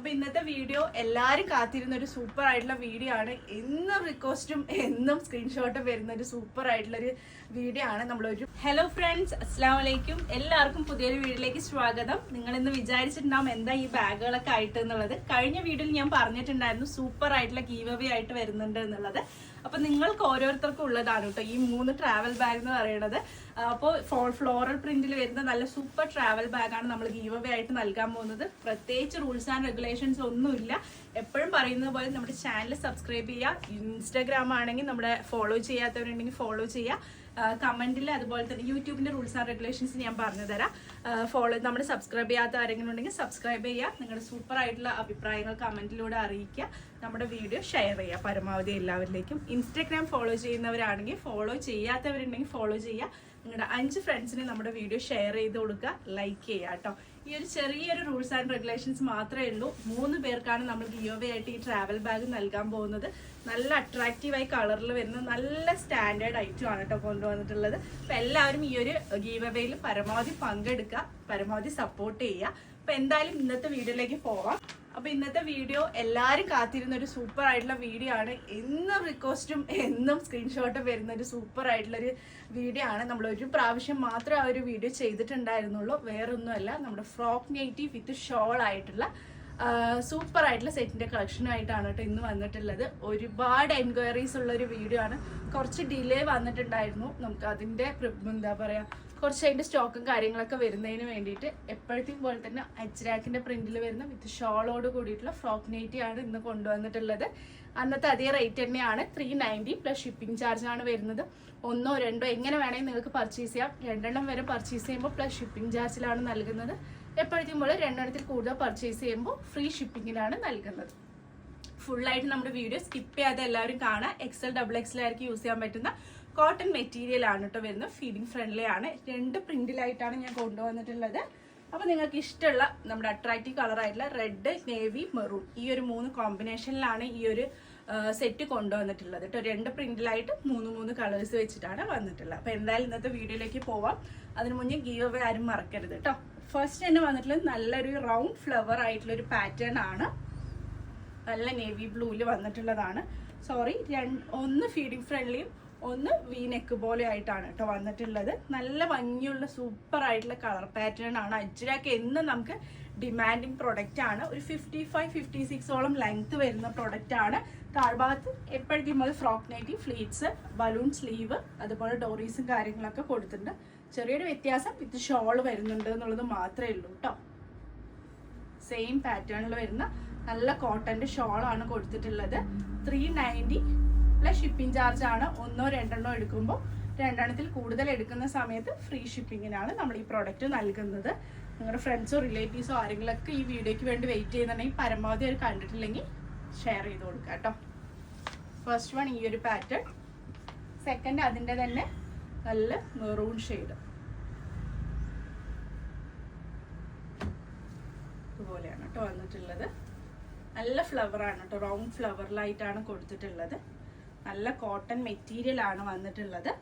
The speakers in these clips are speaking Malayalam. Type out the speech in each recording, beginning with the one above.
അപ്പൊ ഇന്നത്തെ വീഡിയോ എല്ലാരും കാത്തിരുന്ന ഒരു സൂപ്പർ ആയിട്ടുള്ള വീഡിയോ ആണ്. എന്നും റിക്വസ്റ്റും എന്നും സ്ക്രീൻഷോട്ടും വരുന്ന ഒരു സൂപ്പർ ആയിട്ടുള്ള ഒരു വീഡിയോ ആണ്. നമ്മളൊരു ഹലോ ഫ്രണ്ട്സ് അസ്സാം വലൈക്കും എല്ലാവർക്കും പുതിയൊരു വീഡിയോയിലേക്ക് സ്വാഗതം. നിങ്ങൾ ഇന്ന് വിചാരിച്ചിട്ടുണ്ടാവും എന്താ ഈ ബാഗുകളൊക്കെ ആയിട്ട് എന്നുള്ളത് കഴിഞ്ഞ വീഡിയോയിൽ ഞാൻ പറഞ്ഞിട്ടുണ്ടായിരുന്നു സൂപ്പർ ആയിട്ടുള്ള ഗീവ് അവേ ആയിട്ട് വരുന്നുണ്ട് എന്നുള്ളത്. അപ്പൊ നിങ്ങൾക്ക് ഓരോരുത്തർക്കും ഉള്ളതാണ് കേട്ടോ ഈ മൂന്ന് ട്രാവൽ ബാഗ് എന്ന് പറയുന്നത് അപ്പോൾ ഫ്ലോറൽ പ്രിന്റിൽ വരുന്ന നല്ല സൂപ്പർ ട്രാവൽ ബാഗാണ് നമ്മൾ ഗീവ് അവേ ആയിട്ട് നൽകാൻ പോകുന്നത്. പ്രത്യേകിച്ച് റൂൾസ് ആൻഡ് റെഗുലേഷൻസ് ഒന്നുമില്ല. എപ്പോഴും പറയുന്നത് പോലെ നമ്മുടെ ചാനൽ സബ്സ്ക്രൈബ് ചെയ്യുക. ഇൻസ്റ്റാഗ്രാം ആണെങ്കിൽ നമ്മുടെ ഫോളോ ചെയ്യാത്തവരുണ്ടെങ്കിൽ ഫോളോ ചെയ്യുക. കമന്റിൽ അതുപോലെ തന്നെ യൂട്യൂബിന്റെ റൂൾസ് ആൻഡ് റെഗുലേഷൻസ് ഞാൻ പറഞ്ഞു തരാം. ഫോളോ നമ്മൾ സബ്സ്ക്രൈബ് ചെയ്യാത്ത ആരെങ്കിലും ഉണ്ടെങ്കിൽ സബ്സ്ക്രൈബ് ചെയ്യുക നിങ്ങളുടെ സൂപ്പർ ആയിട്ടുള്ള അഭിപ്രായങ്ങൾ കമന്റിലൂടെ അറിയിക്കുക. നമ്മുടെ വീഡിയോ ഷെയർ ചെയ്യുക പരമാവധി എല്ലാവരിലേക്കും. ഇൻസ്റ്റാഗ്രാം ഫോളോ ചെയ്യുന്നവരാണെങ്കിൽ ഫോളോ ചെയ്യാത്തവരുണ്ടെങ്കിൽ ഫോളോ ചെയ്യുക നിങ്ങളുടെ അഞ്ച് ഫ്രണ്ട്സിനെ നമ്മുടെ വീഡിയോ ഷെയർ ചെയ്ത് കൊടുക്കുക. ലൈക്ക് ചെയ്യുക കേട്ടോ ഈ ഒരു ചെറിയൊരു റൂൾസ് ആൻഡ് റെഗുലേഷൻസ് മാത്രമേ ഉള്ളൂ. മൂന്ന് പേർക്കാണ് നമ്മൾ ഗിയോവേ ആയിട്ട് ഈ ട്രാവൽ ബാഗ് നൽകാൻ പോകുന്നത്. നല്ല അട്രാക്റ്റീവായി കളറിൽ വരുന്ന നല്ല സ്റ്റാൻഡേർഡ് ഐറ്റം ആണ് കേട്ടോ കൊണ്ടുവന്നിട്ടുള്ളത് അപ്പൊ എല്ലാവരും ഈ ഒരു ഗീവവേയിൽ പരമാവധി പങ്കെടുക്കുക പരമാവധി സപ്പോർട്ട് ചെയ്യുക. അപ്പൊ എന്തായാലും ഇന്നത്തെ വീഡിയോയിലേക്ക് പോവാം. അപ്പൊ ഇന്നത്തെ വീഡിയോ എല്ലാരും കാത്തിരുന്ന ഒരു സൂപ്പർ ആയിട്ടുള്ള വീഡിയോ ആണ്. എന്നും റിക്വസ്റ്റും എന്നും സ്ക്രീൻഷോട്ടും വരുന്ന ഒരു സൂപ്പർ ആയിട്ടുള്ള ഒരു വീഡിയോ ആണ്. നമ്മൾ ഒരു പ്രാവശ്യം മാത്രമേ ആ ഒരു വീഡിയോ ചെയ്തിട്ടുണ്ടായിരുന്നുള്ളൂ. വേറൊന്നുമല്ല നമ്മുടെ ഫ്രോക്ക് നെയ്റ്റി വിത്ത് ഷോൾ ആയിട്ടുള്ള സൂപ്പർ ആയിട്ടുള്ള സെറ്റിന്റെ കളക്ഷനായിട്ടാണ് കേട്ടോ ഇന്ന് വന്നിട്ടുള്ളത്. ഒരുപാട് എൻക്വയറീസ് ഉള്ള ഒരു വീഡിയോ ആണ്. കുറച്ച് ഡിലേ വന്നിട്ടുണ്ടായിരുന്നു. നമുക്ക് അതിന്റെ എന്താ പറയാ കുറച്ച് അതിന്റെ സ്റ്റോക്കും കാര്യങ്ങളൊക്കെ വരുന്നതിന് വേണ്ടിയിട്ട് എപ്പോഴത്തെയും പോലെ തന്നെ അച്ചരാക്കിന്റെ പ്രിന്റിൽ വരുന്ന വിത്ത് ഷോളോട് കൂടിയിട്ടുള്ള ഫ്രോക്ക് ആണ് ഇന്ന് കൊണ്ടുവന്നിട്ടുള്ളത്. അന്നത്തെ അതേ റേറ്റ് തന്നെയാണ്. Three ninety plus shipping charge ആണ് വരുന്നത്. ഒന്നോ രണ്ടോ എങ്ങനെ വേണമെങ്കിൽ നിങ്ങൾക്ക് പർച്ചേസ് ചെയ്യാം. രണ്ടെണ്ണം വരെ പർച്ചേസ് ചെയ്യുമ്പോൾ പ്ലസ് ഷിപ്പിംഗ് ചാർജിലാണ് നൽകുന്നത്. എപ്പോഴത്തെയും പോലെ രണ്ടെണ്ണത്തിൽ കൂടുതൽ പർച്ചേസ് ചെയ്യുമ്പോൾ ഫ്രീ ഷിപ്പിങ്ങിലാണ് നൽകുന്നത്. ഫുള്ളായിട്ട് നമ്മുടെ വീഡിയോ സ്കിപ്പ് ചെയ്യാതെ എല്ലാവരും കാണാം. എക്സൽ ഡബിൾ എക്സലായിരിക്കും യൂസ് ചെയ്യാൻ പറ്റുന്ന കോട്ടൺ മെറ്റീരിയൽ ആണ് കേട്ടോ വരുന്നത്. ഫീഡിങ് ഫ്രണ്ട്ലി ആണ്. രണ്ട് പ്രിന്റിലായിട്ടാണ് ഞാൻ കൊണ്ടുവന്നിട്ടുള്ളത്. അപ്പോൾ നിങ്ങൾക്ക് ഇഷ്ടമുള്ള നമ്മുടെ അട്രാക്റ്റീവ് കളർ ആയിട്ടുള്ള റെഡ് നേവി മെറൂൺ ഈ ഒരു മൂന്ന് കോമ്പിനേഷനിലാണ് ഈ ഒരു സെറ്റ് കൊണ്ടുവന്നിട്ടുള്ളത്. കേട്ടോ രണ്ട് പ്രിന്റിലായിട്ട് മൂന്ന് മൂന്ന് കളേഴ്സ് വെച്ചിട്ടാണ് വന്നിട്ടുള്ളത്. അപ്പോൾ എന്തായാലും ഇന്നത്തെ വീഡിയോയിലേക്ക് പോവാം. അതിന് മുന്നേ ഗീവ് അവേ ആരും മറക്കരുത് കേട്ടോ ഫസ്റ്റ് തന്നെ വന്നിട്ടുള്ള നല്ലൊരു റൗണ്ട് ഫ്ലവർ ആയിട്ടുള്ള ഒരു പാറ്റേൺ ആണ്. നല്ല നേവി ബ്ലൂവിൽ വന്നിട്ടുള്ളതാണ്. സോറി രണ്ട് ഒന്ന് ഫീഡിങ് ഫ്രണ്ട്ലിയും ഒന്ന് വി നെക്ക് പോലെ ആയിട്ടാണ് കേട്ടോ വന്നിട്ടുള്ളത്. നല്ല ഭംഗിയുള്ള സൂപ്പർ ആയിട്ടുള്ള കളർ പാറ്റേൺ ആണ്. അജ്രാക്ക് എന്നും നമുക്ക് ഡിമാൻഡിങ് പ്രൊഡക്റ്റ് ആണ്. ഒരു ഫിഫ്റ്റി ഫൈവ് ഫിഫ്റ്റി സിക്സോളം ലെങ്ത് വരുന്ന പ്രൊഡക്റ്റ് ആണ്. താഴ്ഭാഗത്ത് എപ്പോഴേക്കും അത് frock nightie pleats balloon sleeve അതുപോലെ ഡോറീസും കാര്യങ്ങളൊക്കെ കൊടുത്തിട്ടുണ്ട്. ചെറിയൊരു വ്യത്യാസം ഇത് ഷോൾ വരുന്നുണ്ട് എന്നുള്ളത് മാത്രമേ ഉള്ളൂ കേട്ടോ. സെയിം പാറ്റേണിൽ വരുന്ന നല്ല കോട്ടന്റെ ഷോൾ ആണ് കൊടുത്തിട്ടുള്ളത്. Three ninety plus shipping charge ആണ്. ഒന്നോ രണ്ടെണ്ണോ എടുക്കുമ്പോൾ രണ്ടെണ്ണത്തിൽ കൂടുതൽ എടുക്കുന്ന സമയത്ത് ഫ്രീ ഷിപ്പിങ്ങിനാണ് നമ്മൾ ഈ പ്രോഡക്റ്റ് നൽകുന്നത്. നിങ്ങളുടെ ഫ്രണ്ട്സോ റിലേറ്റീവ്സോ ആരെങ്കിലൊക്കെ ഈ വീഡിയോയ്ക്ക് വേണ്ടി വെയിറ്റ് ചെയ്യുന്നുണ്ടെങ്കിൽ പരമാവധി അവർ കണ്ടിട്ടില്ലെങ്കിൽ ഷെയർ ചെയ്ത് കൊടുക്കുക കേട്ടോ. ഫസ്റ്റ് വൺ ഈ ഒരു പാറ്റേൺ സെക്കൻഡ് അതിന്റെ തന്നെ നല്ല മെറൂൺ ഷെയ്ഡ് ഇതുപോലെയാണ് കേട്ടോ വന്നിട്ടുള്ളത്. നല്ല ഫ്ലവർ ആണ് കേട്ടോ. റൗണ്ട് ഫ്ലവറിലായിട്ടാണ് കൊടുത്തിട്ടുള്ളത്. നല്ല കോട്ടൺ മെറ്റീരിയൽ ആണ് വന്നിട്ടുള്ളത്.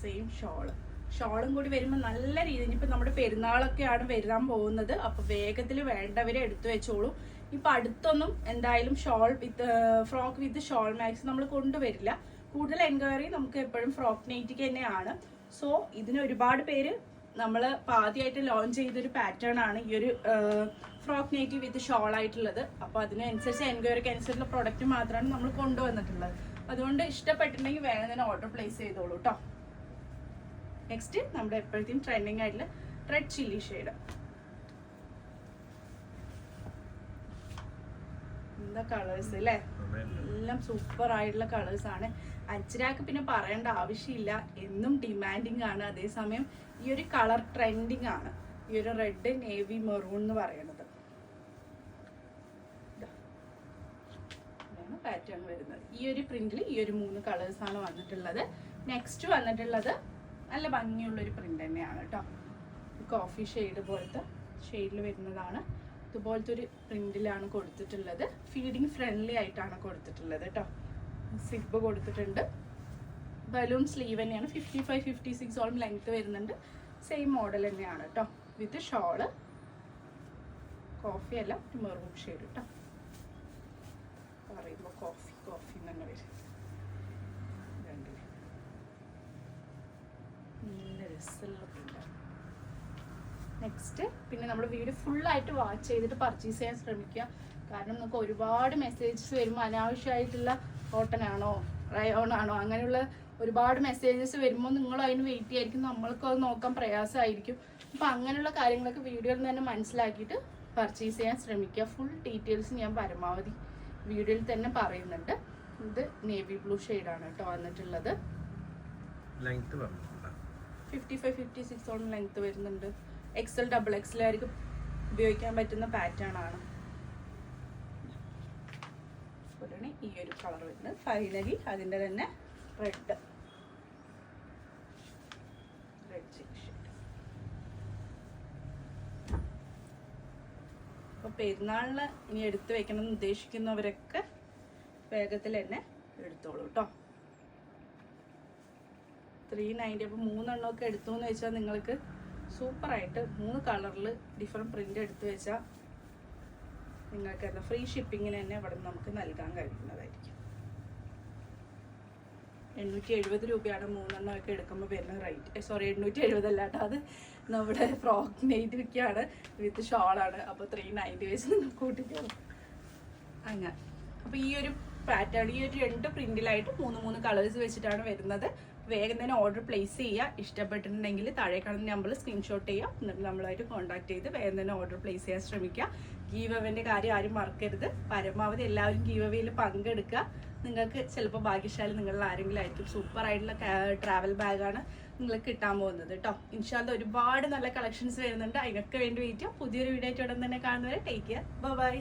സെയിം ഷോൾ ഷോളും കൂടി വരുമ്പോൾ നല്ല രീതിയിൽ ഇപ്പം നമ്മുടെ പെരുന്നാളൊക്കെയാണ് വരാൻ പോകുന്നത്. അപ്പോൾ വേഗത്തിൽ വേണ്ടവരെ എടുത്തു വെച്ചോളൂ. ഇപ്പം അടുത്തൊന്നും എന്തായാലും shawl with frock with shawl max നമ്മൾ കൊണ്ടുവരില്ല. കൂടുതൽ എൻക്വയറി നമുക്ക് എപ്പോഴും ഫ്രോക്ക് നൈറ്റിക്ക് തന്നെയാണ്. സോ ഇതിന് ഒരുപാട് പേര് നമ്മൾ ആദ്യമായിട്ട് ലോഞ്ച് ചെയ്തൊരു പാറ്റേൺ ആണ് ഈ ഒരു ഫ്രോക്ക് നൈറ്റി വിത്ത് ഷോൾ ആയിട്ടുള്ളത്. അപ്പോൾ അതിനനുസരിച്ച് എൻക്വയറിക്ക് അനുസരിച്ചുള്ള പ്രോഡക്റ്റ് മാത്രമാണ് നമ്മൾ കൊണ്ടുവന്നിട്ടുള്ളത്. അതുകൊണ്ട് ഇഷ്ടപ്പെട്ടിട്ടുണ്ടെങ്കിൽ വേണം തന്നെ ഓർഡർ പ്ലേസ് ചെയ്തോളൂ കേട്ടോ നെക്സ്റ്റ് നമ്മുടെ എപ്പോഴത്തെയും ട്രെൻഡിങ് ആയിട്ടുള്ള റെഡ് ചില്ലി ഷെയ്ഡ് എന്താ കളേഴ്സ് അല്ലേ എല്ലാം സൂപ്പർ ആയിട്ടുള്ള കളേഴ്സ് ആണ്. അജ്രാക്ക് പിന്നെ പറയേണ്ട ആവശ്യമില്ല. എന്നും ഡിമാൻഡിങ് ആണ്. അതേസമയം ഈ ഒരു കളർ ട്രെൻഡിങ് ആണ്. ഈ ഒരു റെഡ് നേവി മെറൂൺ എന്ന് പറയുന്നത്. പാറ്റേൺ വരുന്നത്. ഈ ഒരു പ്രിന്റിൽ ഈ ഒരു മൂന്ന് കളേഴ്സ് ആണ് വന്നിട്ടുള്ളത്. നെക്സ്റ്റ് വന്നിട്ടുള്ളത് നല്ല ഭംഗിയുള്ള ഒരു പ്രിന്റ് തന്നെയാണ് കേട്ടോ. കോഫി ഷെയ്ഡ് പോലത്തെ ഷെയ്ഡിൽ വരുന്നതാണ്. ഇതുപോലത്തെ ഒരു പ്രിന്റിലാണ് കൊടുത്തിട്ടുള്ളത്. ഫീഡിങ് ഫ്രണ്ട്ലി ആയിട്ടാണ് കൊടുത്തിട്ടുള്ളത് കേട്ടോ. സിബ് കൊടുത്തിട്ടുണ്ട്. ബലൂൺ സ്ലീവ് തന്നെയാണ്. ഫിഫ്റ്റി ഫൈവ് ഫിഫ്റ്റി സിക്സ് ഓളം ലെങ്ത് വരുന്നുണ്ട്. സെയിം മോഡൽ തന്നെയാണ് കേട്ടോ. വിത്ത് ഷോൾ കോഫി അല്ല മെറൂൺ ഷെയ്ഡ് കേട്ടോ. പറയുമ്പോൾ കോഫി കോഫി എന്ന് രസമുള്ള നെക്സ്റ്റ് പിന്നെ നമ്മൾ വീഡിയോ ഫുള്ളായിട്ട് വാച്ച് ചെയ്തിട്ട് പർച്ചേസ് ചെയ്യാൻ ശ്രമിക്കുക. കാരണം നമുക്ക് ഒരുപാട് മെസ്സേജസ് വരുമ്പോൾ അനാവശ്യമായിട്ടുള്ള കോട്ടൺ ആണോ അങ്ങനെയുള്ള ഒരുപാട് മെസ്സേജസ് വരുമ്പോൾ നിങ്ങൾ അതിന് വെയിറ്റ് ചെയ്യായിരിക്കും. നമ്മൾക്ക് അത് നോക്കാൻ പ്രയാസമായിരിക്കും. അപ്പം അങ്ങനെയുള്ള കാര്യങ്ങളൊക്കെ വീഡിയോയിൽ തന്നെ മനസ്സിലാക്കിയിട്ട് പർച്ചേസ് ചെയ്യാൻ ശ്രമിക്കുക. ഫുൾ ഡീറ്റെയിൽസ് ഞാൻ പരമാവധി വീഡിയോയിൽ തന്നെ പറയുന്നുണ്ട്. ഇത് നേവി ബ്ലൂ ഷെയ്ഡാണ് കേട്ടോ വന്നിട്ടുള്ളത്. ലെങ്ത് പറഞ്ഞിട്ടുണ്ടോ fifty five fifty six on length വരുന്നുണ്ട് എക്സൽ ഡബിൾ എക്സലായിരിക്കും ഉപയോഗിക്കാൻ പറ്റുന്ന പാറ്റേൺ ആണ്. ഒരാണ് ഈ ഒരു കളർ വരുന്നത്. ഫൈനലി അതിന്റെ തന്നെ റെഡ് റെഡ് അപ്പോൾ പെരുന്നാളിന് ഇനി എടുത്തു വെക്കണം എന്ന് ഉദ്ദേശിക്കുന്നവരൊക്കെ വേഗത്തിൽ തന്നെ എടുത്തോളൂ കേട്ടോ ത്രീ നയന്റി അപ്പോൾ മൂന്നെണ്ണമൊക്കെ എടുത്തു എന്ന് വെച്ചാൽ നിങ്ങൾക്ക് സൂപ്പറായിട്ട് മൂന്ന് കളറിൽ ഡിഫറെന്റ് പ്രിന്റ് എടുത്തു വെച്ചാൽ നിങ്ങൾക്ക് എന്താ ഫ്രീ ഷിപ്പിങ്ങിന് തന്നെ ഇവിടെ നമുക്ക് നൽകാൻ കഴിയുന്നതായിരിക്കും. എണ്ണൂറ്റി എഴുപത് രൂപയാണ് മൂന്നെണ്ണം ഒക്കെ എടുക്കുമ്പോൾ വരുന്ന റേറ്റ് സോറി എണ്ണൂറ്റി എഴുപതല്ല അത് നമ്മുടെ ഫ്രോക്ക് നെയ്റ്റൊക്കെയാണ് വിത്ത് ഷോളാണ് അപ്പോൾ ത്രീ നയന്റി നിങ്ങൾക്ക് കൂട്ടിക്കോളൂ. അങ്ങനെ. അപ്പോൾ ഈ ഒരു പാറ്റേൺ ഈ ഒരു രണ്ട് പ്രിന്റിലായിട്ട് മൂന്ന് മൂന്ന് കളേഴ്സ് വെച്ചിട്ടാണ് വരുന്നത്. വേഗം തന്നെ ഓർഡർ പ്ലേസ് ചെയ്യുക. ഇഷ്ടപ്പെട്ടിട്ടുണ്ടെങ്കിൽ താഴെ കാണുന്ന നമ്പറിൽ സ്ക്രീൻഷോട്ട് ചെയ്യുക. എന്നിട്ട് നമ്മളായിട്ട് കോൺടാക്ട് ചെയ്ത് വേഗം തന്നെ ഓർഡർ പ്ലേസ് ചെയ്യാൻ ശ്രമിക്കുക. ഗീവ് അവന്റെ കാര്യം ആരും മറക്കരുത്. പരമാവധി എല്ലാവരും ഗീവ് അവയിൽ പങ്കെടുക്കുക. നിങ്ങൾക്ക് ചിലപ്പോൾ ഭാഗ്യശാലി നിങ്ങളിൽ ആരെങ്കിലും ആയിരിക്കും. സൂപ്പർ ആയിട്ടുള്ള ട്രാവൽ ബാഗാണ് നിങ്ങൾക്ക് കിട്ടാൻ പോകുന്നത് കേട്ടോ ഇൻഷാല്ല ഒരുപാട് നല്ല കളക്ഷൻസ് വരുന്നുണ്ട്. അതിനൊക്കെ വേണ്ടി വെയിറ്റ് പുതിയൊരു വീഡിയോ ആയിട്ട് ഉടൻ തന്നെ കാണുന്നവരെ ടേക്ക് കെയർ ബൈ